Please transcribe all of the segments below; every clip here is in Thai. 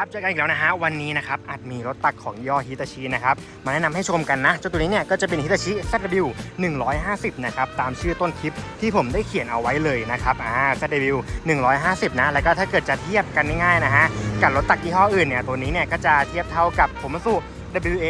ครับเจอกันอีกแล้วนะฮะวันนี้นะครับอาจมีรถตักของย่อฮิตาชินะครับมาแนะนำให้ชมกันนะเจ้าตัวนี้เนี่ยก็จะเป็นฮิตาชิ ZW 150 นะครับตามชื่อต้นคลิปที่ผมได้เขียนเอาไว้เลยนะครับอ่า ZW 150 นะแล้วก็ถ้าเกิดจะเทียบกันง่ายๆนะฮะกับรถตักยี่ห้ออื่นเนี่ยตัวนี้เนี่ยก็จะเทียบเท่ากับผมสุ WA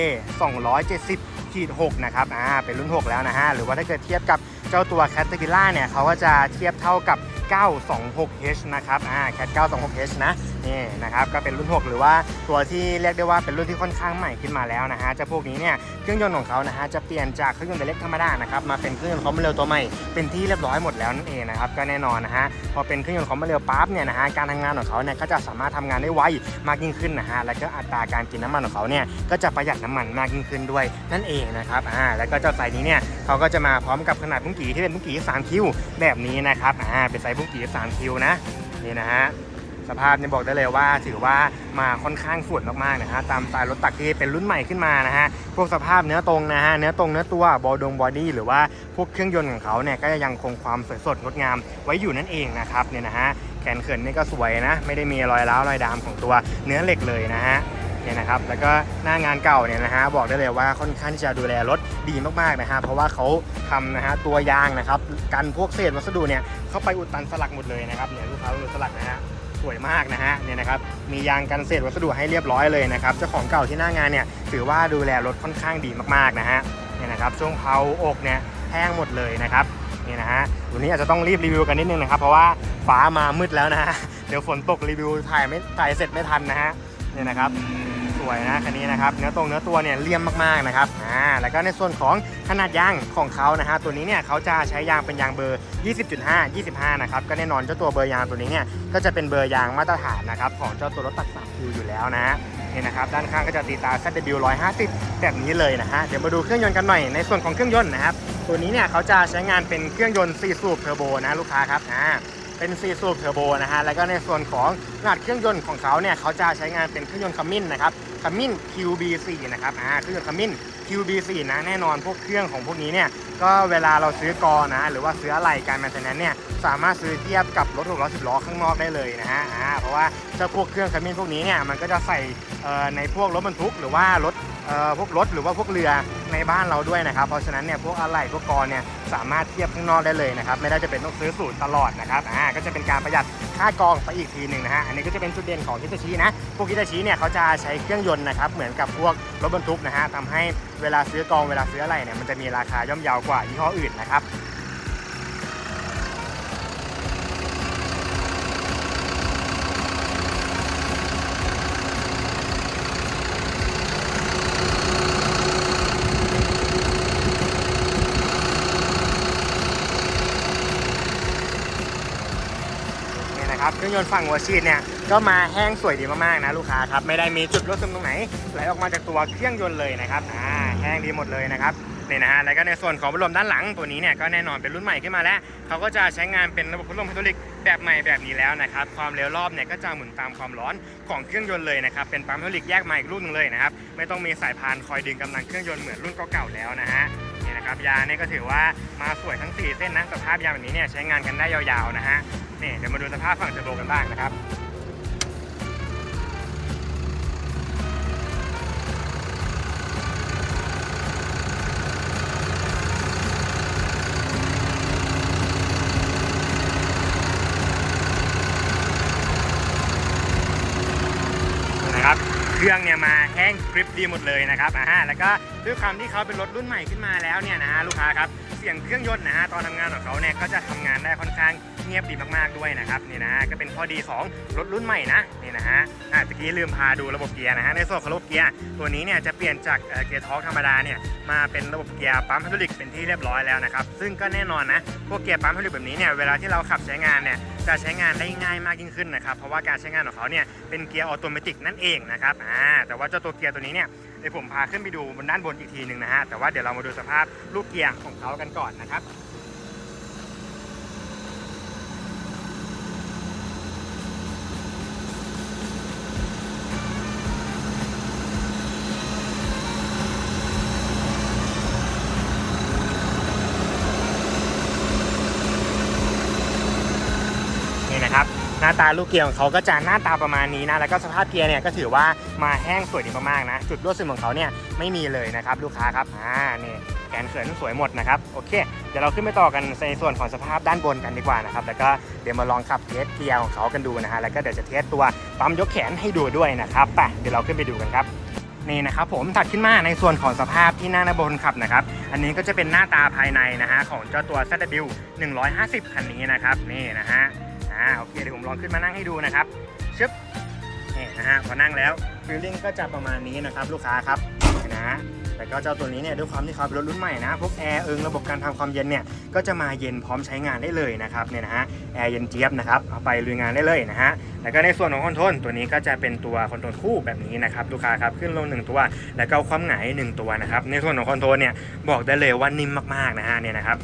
270ขีด6นะครับอ่าเป็นรุ่น 6 แล้วนะฮะหรือว่าถ้าเกิดเทียบกับเจ้าตัว Caterpillar เนี่ยเขาก็จะเทียบเท่ากับ 926H นะครับอ่า Cat 926H นะนี่นะครับก็เป็นรุ่น 6 หรือว่าตัวที่เรียกได้ว่าเป็นรุ่นที่ค่อนข้างใหม่ขึ้นมาแล้วนะฮะเจะพวกนี้เนี่ยเครื่องยนต์ของเขานะฮะจะเปลี่ยนจากเครื่องยนต์เล็กธรรมดานะครับมาเป็นเครื่องยนต์คอมเร็วตัวใหม่เป็นที่เรียบร้อยหมดแล้วนั่นเองนะครับก็แน่นอนนะฮะพอเป็นเครื่องยนต์คอมเร็วปั๊บเนี่ยนะฮะการทำงานของเขาเนี่ยก็จะสามารถทำงานได้ไวมากยิ่งขึ้นนะฮะแล้วก็อัตราการกินน้ำมันของเขาเนี่ยก็จะประหยัดน้ำมันมากยิ่งขึ้นด้วยนั่นเองนะครับอ่าแล้วก็เจ้าไซส์นี้เนี่ยเขาก็จะมาพร้อมกับขนาดบุ้งกี่ที่เป็นบุ้งกี่3คิวแบบนี้นะครับอ่าเป็นไซส์บุ้งกี่3คิวนะนี่นะฮะ สภาพนี่บอกได้เลยว่าถือว่ามาค่อนข้างสวยมากๆนะฮะตามสไตล์รถตักที่เป็นรุ่นใหม่ขึ้นมานะฮะพวกสภาพเนื้อตรงนะฮะเนื้อตรงเนื้อตัวบอดงบอดี้หรือว่าพวกเครื่องยนต์ของเขาเนี่ยก็ยังคงความสวยสดงดงามไว้อยู่นั่นเองนะครับเนี่ยนะฮะแขนเขินนี่ก็สวยนะ ไม่ได้มีรอยร้าวรอยดามของตัวเนื้อเหล็กเลยนะฮะเนี่ยนะครับแล้วก็หน้างานเก่าเนี่ยนะฮะบอกได้เลยว่าค่อนข้างที่จะดูแลรถดีมากๆนะฮะเพราะว่าเขาทำนะฮะตัวยางนะครับกันพวกเศษวัสดุเนี่ยเข้าไปอุดตันสลักหมดเลยนะครับเนี่ยลูกค้าอุดสลักนะฮะ สวยมากนะฮะเนี่ยนะครับมียางกันเศษวัสดุให้เรียบร้อยเลยนะครับเจ้าของเก่าที่หน้างานเนี่ยถือว่าดูแลรถค่อนข้างดีมากๆนะฮะเนี่ยนะครับช่วงเพาอกเนี่ยแห้งหมดเลยนะครับนี่นะฮะวันนี้อาจจะต้องรีบรีวิวกันนิดนึงนะครับ เพราะว่าฟ้ามามืดแล้วนะฮะเดี๋ยวฝนตกรีวิวถ่ายไม่ถ่ายเสร็จไม่ทันนะฮะเนี่ยนะครับ สวยนะคันนี้นะครับเนื้อตรงเนื้อตัวเนี่ยเลี่ยมมากๆนะครับอ่าแล้วก็ในส่วนของขนาดยางของเขานะฮะตัวนี้เนี่ยเขาจะใช้ยางเป็นยางเบอร์ 20.5 25 นะครับก็แน่นอนเจ้าตัวเบอร์ยางตัวนี้เนี่ยก็จะเป็นเบอร์ยางมาตรฐานนะครับของเจ้าตัวรถตักสามคิวอยู่แล้วนะนี่นะครับด้านข้างก็จะตีตา ZW 150 แบบนี้เลยนะฮะเดี๋ยวมาดูเครื่องยนต์กันหน่อยในส่วนของเครื่องยนต์นะครับตัวนี้เนี่ยเขาจะใช้งานเป็นเครื่องยนต์4สูบเทอร์โบนะลูกค้าครับอ่า เป็น4สูบเทอร์โบนะฮะแล้วก็ในส่วนของขนาดเครื่องยนต์ของเขาเนี่ยเขาจะใช้งานเป็นเครื่องยนต์คัมมินนะครับคัมมิน QB4 นะครับอ่าเครื่องยนต์คัมมิน QB4 นะแน่นอนพวกเครื่องของพวกนี้เนี่ยก็เวลาเราซื้อกอนะหรือว่าซื้ออะไรการแมนเทนแนนเนี่ยสามารถซื้อเทียบกับรถหกล้อสิบล้อข้างนอกได้เลยนะฮะอ่าเพราะว่าเจ้าพวกเครื่องคัมมินพวกนี้เนี่ยมันก็จะใส่เอ่อในพวกรถบรรทุกหรือว่ารถ พวกรถหรือว่าพวกเรือในบ้านเราด้วยนะครับ เพราะฉะนั้นเนี่ยพวกอะไหล่พวกกอเนี่ยสามารถเทียบข้างนอกได้เลยนะครับ ไม่ได้จะเป็นต้องซื้อสูตรตลอดนะครับอ่าก็จะเป็นการประหยัดค่ากองไปอีกทีหนึ่งนะฮะอันนี้ก็จะเป็นจุดเด่นของฮิตาชินะพวกฮิตาชิเนี่ยเขาจะใช้เครื่องยนต์นะครับเหมือนกับพวกรถบรรทุกนะฮะทำให้เวลาซื้อกองเวลาซื้ออะไรเนี่ยมันจะมีราคาย่อมเยาวกว่ายี่ห้ออื่นนะครับ นะครับเครื่องยนต์ฝั่งหัวฉีดเนี่ยก็มาแห้งสวยดีมากๆนะลูกค้าครับไม่ได้มีจุดรั่วซึมตรงไหนไหลออกมาจากตัวเครื่องยนต์เลยนะครับอ่าแห้งดีหมดเลยนะครับนี่นะฮะแล้วก็ในส่วนของพัดลมด้านหลังตัวนี้เนี่ยก็แน่นอนเป็นรุ่นใหม่ขึ้นมาแล้วเขาก็จะใช้งานเป็นระบบพัดลมไฮดรอลิกแบบใหม่แบบนี้แล้วนะครับความเร็วรอบเนี่ยก็จะหมุนตามความร้อนของเครื่องยนต์เลยนะครับเป็นปั๊มไฮดรอลิกแยกมาอีกรุ่นหนึงเลยนะครับไม่ต้องมีสายพานคอยดึงกำลังเครื่องยนต์เหมือนรุ่นเก่าๆแล้วนะฮะนี่นะ ครับยางเนี่ยก็ถือว่ามาสวยทั้ง 4 เส้นนะสภาพยางแบบนี้เนี่ยใช้งานกันได้ยาวๆนะฮะนี่เดี๋ยวมาดูสภาพฝั่งเทอร์โบกันบ้างนะครับนี่นะครับ เครื่องเนี่ยมาแห้งกริปดีหมดเลยนะครับอ่าแล้วก็ด้วยความที่เขาเป็นรถรุ่นใหม่ขึ้นมาแล้วเนี่ยนะฮะลูกค้าครับเสียงเครื่องยนต์นะฮะตอนทำงานของเขาเนี่ยก็จะทำงานได้ค่อนข้างเงียบดีมากๆด้วยนะครับนี่นะก็เป็นข้อดีของรถรุ่นใหม่นะนี่นะฮะอะตะกี้ลืมพาดูระบบเกียร์นะฮะในส่วนของระบบเกียร์ตัวนี้เนี่ยจะเปลี่ยนจากเเกียร์ท็อกธรรมดาเนี่ยมาเป็นระบบเกียร์ปั๊มไฮดรอลิกเป็นที่เรียบร้อยแล้วนะครับซึ่งก็แน่นอนนะพวกเกียร์ปั๊มไฮดรอลิกแบบนี้เนี่ยเวลาที่เราขับใช้งานเนี่ยจะใช้งานได้ง่ายมากยิ่งขึ้นนะครับเพราะว่าการใช้งานของเขาเนี่ยเป็นเกียร์ออโตเมติกนั่นเองนะครับอ่าแต่ว่าเจ้าตัวเกียร์ตัวนี้เนี่ย เดี๋ยวผมพาขึ้นไปดูบนด้านบนอีกทีหนึ่งนะฮะแต่ว่าเดี๋ยวเรามาดูสภาพลูกเกียร์ของเขากันก่อนนะครับ นี่นะครับ หน้าาตาลูกเกียร์ของเขาก็จะหน้าตาประมาณนี้นะ แล้วก็สภาพเกียร์เนี่ยก็ถือว่ามาแห้งสวยดีมากๆนะ จุดรั่วซึมของเขาเนี่ยไม่มีเลยนะครับลูกค้าครับ อ่านี่แกนเขินสวยหมดนะครับ โอเค เดี๋ยวเราขึ้นไปต่อกันในส่วนของสภาพด้านบนกันดีกว่านะครับ แล้วก็เดี๋ยวมาลองขับเทสเกียร์ของเขากันดูนะฮะ แล้วก็เดี๋ยวจะเทสตัวปั๊มยกแขนให้ดูด้วยนะครับ ไป เดี๋ยวเราขึ้นไปดูกันครับนี่นะครับผมถัดขึ้นมาในส่วนของสภาพที่หน้าหน้าบนขับนะครับ อันนี้ก็จะเป็นหน้าตาภายในนะฮะของเจ้าตัว ZW 150 คันนี้นะครับ นี่นะฮะ อ่าโอเคเดี๋ยวผมลองขึ้นมานั่งให้ดูนะครับชึบนี่นะฮะพอนั่งแล้วฟิลลิ่งก็จะประมาณนี้นะครับลูกค้าครับนี่นะแต่ก็เจ้าตัวนี้เนี่ยด้วยความที่เขาเป็นรถรุ่นใหม่นะพวกแอร์เอิงระบบการทำความเย็นเนี่ยก็จะมาเย็นพร้อมใช้งานได้เลยนะครับเนี่ยนะฮะแอร์เย็นเจี๊ยบนะครับเอาไปลุยงานได้เลยนะฮะแล้วก็ในส่วนของคอนโทรลตัวนี้ก็จะเป็นตัวคอนโทรลคู่แบบนี้นะครับลูกค้าครับขึ้นลงหนึ่งตัว แล้วก็ความหงายหนึ่งตัวนะครับในส่วนของคอนโทรลเนี่ยบอกได้เลยว่านิ่มมากๆนะฮะเนี่ยนะครับ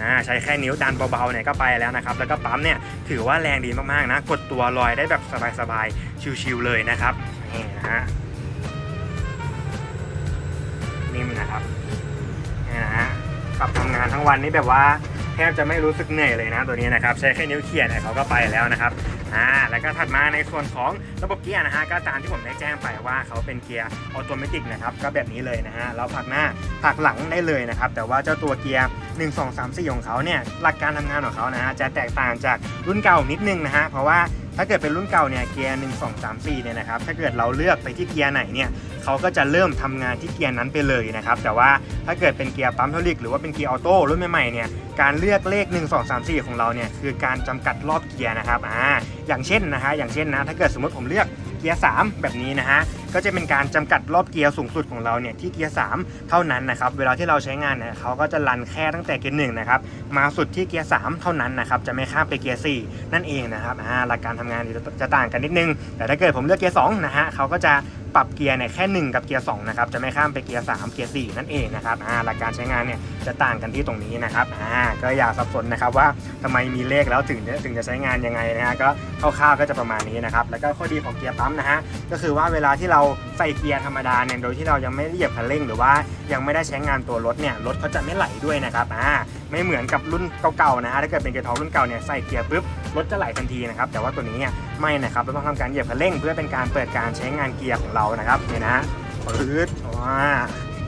อ่าใช้แค่นิ้วดันเบาๆเนี่ยก็ไปแล้วนะครับ แล้วก็ปั๊มเนี่ยถือว่าแรงดีมากๆนะ กดตัวลอยได้แบบสบายๆ ชิวๆเลยนะครับ นี่นะฮะ นิ่มนะครับ นี่นะฮะขับทำงานทั้งวันนี้แบบว่าแทบจะไม่รู้สึกเหนื่อยเลยนะตัวนี้นะครับ ใช้แค่นิ้วเขี่ยเนี่ยเขาก็ไปแล้วนะครับ อ่าแล้วก็ถัดมาในส่วนของระบบเกียร์นะฮะก็ตามที่ผมได้แจ้งไปว่าเขาเป็นเกียร์ออโตเมติกนะครับก็แบบนี้เลยนะฮะเราผักหน้าผักหลังได้เลยนะครับแต่ว่าเจ้าตัวเกียร์1 2 3 4ของเขาเนี่ยหลักการทำงานของเขานะฮะจะแตกต่างจากรุ่นเก่านิดนึงนะฮะเพราะว่า ถ้าเกิดเป็นรุ่นเก่าเนี่ยเกียร์1 2 3 4เนี่ยนะครับถ้าเกิดเราเลือกไปที่เกียร์ไหนเนี่ยเขาก็จะเริ่มทำงานที่เกียร์นั้นไปเลยนะครับแต่ว่าถ้าเกิดเป็นเกียร์ปั๊มเทอลิกหรือว่าเป็นเกียร์ออโต้รุ่นใหม่ๆเนี่ยการเลือกเลข 1 2 3 4 ของเราเนี่ยคือการจำกัดรอบเกียร์นะครับอ่าอย่างเช่นนะฮะอย่างเช่นนะถ้าเกิดสมมติผมเลือกเกียร์3แบบนี้นะฮะ ก็จะเป็นการจำกัดรอบเกียร์สูงสุดของเราเนี่ยที่เกียร์3เท่านั้นนะครับเวลาที่เราใช้งานเนี่ยเขาก็จะรันแค่ตั้งแต่เกียร์หนึ่งนะครับมาสุดที่เกียร์3เท่านั้นนะครับจะไม่ข้ามไปเกียร์4นั่นเองนะครับหลักการทำงานจะจะต่างกันนิดนึง แต่ถ้าเกิดผมเลือกเกียร์2นะฮะเขาก็จะปรับเกียร์เนี่ยแค่ 1 กับเกียร์2นะครับจะไม่ข้ามไปเกียร์3เกียร์4นั่นเองนะครับหลักการใช้งานเนี่ยจะต่างกันที่ตรงนี้นะครับก็อย่าสับสนนะครับว่าทำไมมีเลขแล้วถึงจะถึงจะใช้งานยังไงนะฮะก็คร่าวๆก็จะประมาณนี้นะครับแล้วก็ข้อดีของเกียร์ปั๊มนะฮะก็คือว่าเวลาที่เราใส่เกียร์ธรรมดาเนี่ยโดยที่เรายังไม่เหยียบคันเร่งหรือว่ายังไม่ได้ใช้งานตัวรถเนี่ยรถเขาจะไม่ไหลด้วยนะครับอ่าไม่เหมือนกับรุ่นเก่าๆนะฮะถ้าเกิดเป็นเกียร์ทองรุ่นเก่าเนี่ยใส่เกียร์ปุ๊บรถจะไหลทันทีนะครับแต่ว่าตัวนี้เนี่ยไม่นะครับเราต้องทำการเหยียบคันเร่ง เพื่อเป็นการเปิดการใช้งานเกียร์ของเรานะครับเนี่ยนะฮะปื๊ดว้า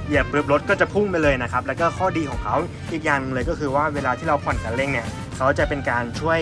เหยียบปุ๊บรถก็จะพุ่งไปเลยนะครับ แล้วก็ข้อดีของเขาอีกอย่างหนึ่งเลยก็คือว่าเวลาที่เราผ่อนกันเร่งเนี่ยเขาจะเป็นการช่วย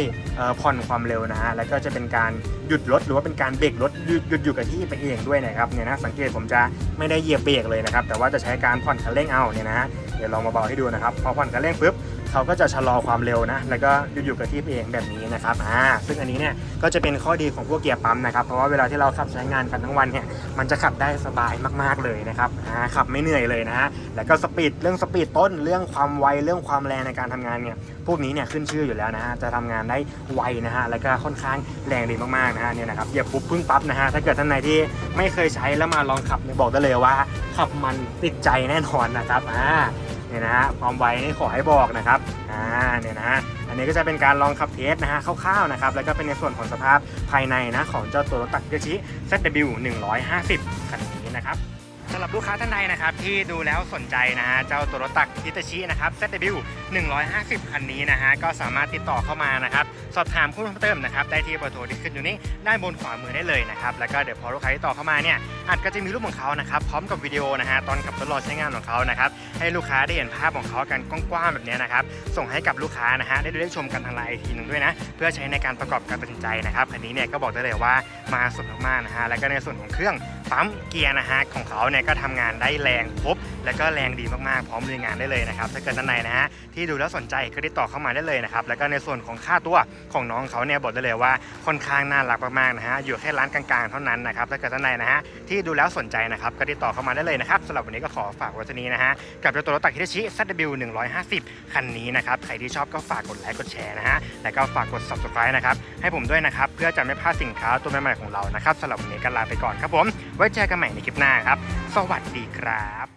ผ่อนความเร็วนะฮะแล้วก็จะเป็นการหยุดรถหรือว่าเป็นการเบรกรถหยุดหยุดอยู่กับที่ไปเองด้วยนะครับเนี่ยนะสังเกตผมจะไม่ได้เหยียบเบรกเลยนะครับแต่ว่าจะใช้การผ่อนคันเร่งเอาเนี่ยนะฮะเดี๋ยวลองมาเบาให้ดูนะครับพอผ่อนคันเร่งปุ๊บ เขาก็จะชะลอความเร็วนะ แล้วก็หยุดอยู่กับที่เองแบบนี้นะครับอ่าซึ่งอันนี้เนี่ยก็จะเป็นข้อดีของพวกเกียร์ปั๊มนะครับ เพราะว่าเวลาที่เราขับใช้งานกันทั้งวันเนี่ย มันจะขับได้สบายมากๆเลยนะครับอ่าขับไม่เหนื่อยเลยนะฮะ แล้วก็สปีด เรื่องสปีดต้น เรื่องความไว เรื่องความแรงในการทำงานเนี่ย พวกนี้เนี่ยขึ้นชื่ออยู่แล้วนะฮะ จะทำงานได้ไวนะฮะ แล้วก็ค่อนข้างแรงดีมากๆนะฮะ เนี่ยนะครับ เหยียบปุ๊บพึ่งปั๊บนะฮะ ถ้าเกิดท่านไหนที่ไม่เคยใช้แล้วมาลองขับเนี่ยบอกได้เลยว่าขับมันติดใจแน่นอนนะครับอ่า เนี่ยนะฮะความไวนี่ขอให้บอกนะครับอ่าเนี่ยนะฮะอันนี้ก็จะเป็นการลองขับเทสนะฮะคร่าวๆนะครับแล้วก็เป็นในส่วนของสภาพภายในนะของเจ้าตัวรถตักเกชิ ZW 150คันนี้นะครับ สำหรับลูกค้าท่านใดนะครับที่ดูแล้วสนใจนะฮะเจ้าตัวรถตักฮิตาชินะครับ ZW 150 คันนี้นะฮะก็สามารถติดต่อเข้ามานะครับ สอบถามเพิ่มเติมนะครับได้ที่เบอร์โทรที่ขึ้นอยู่นี้ด้านบนขวามือได้เลยนะครับ แล้วก็เดี๋ยวพอลูกค้าที่ต่อเข้ามาเนี่ยอาจก็จะมีรูปของเขานะครับพร้อมกับวิดีโอนะฮะตอนขับทดลองใช้งานของเขานะครับให้ลูกค้าได้เห็นภาพของเขากันกว้างๆแบบนี้นะครับส่งให้กับลูกค้านะฮะได้ดูได้ชมกันทางไลน์อีกทีหนึงด้วยนะเพื่อใช้ในการประกอบการตัดสินใจนะครับคันนี้เนี่ยก็บอกได้เลยว่ามาสุดมากๆนะฮะแล้วก็ในส่วนของเครื่องปั๊มเกียร์นะฮะของเขาเนี่ยก็ทำงานได้แรงครบ แล้วก็แรงดีมากๆ พร้อมลุยงานได้เลยนะครับ ถ้าเกิดท่านใดนะฮะที่ดูแล้วสนใจก็ติดต่อเข้ามาได้เลยนะครับ แล้วก็ในส่วนของค่าตัวของน้องเขาเนี่ยบอกได้เลยว่าค่อนข้างน่ารักมากๆนะฮะ อยู่แค่ร้านกลางๆเท่านั้นนะครับ ถ้าเกิดท่านใดนะฮะที่ดูแล้วสนใจนะครับก็ติดต่อเข้ามาได้เลยนะครับสำหรับวันนี้ก็ขอฝากไว้เท่านี้นะฮะ กับตัวรถตักฮิตาชิ ZW 150 คันนี้นะครับ ใครที่ชอบก็ฝากกดไลค์กดแชร์นะฮะ แล้วก็ฝากกด subscribe นะครับให้ผมด้วยนะครับเพื่อจะไม่พลาดสินค้าตัวใหม่ๆของเรานะครับสำหรับวันนี้ก็ลาไปก่อนครับผม ไว้เจอกันใหม่ในคลิปหน้าครับ สวัสดีครับ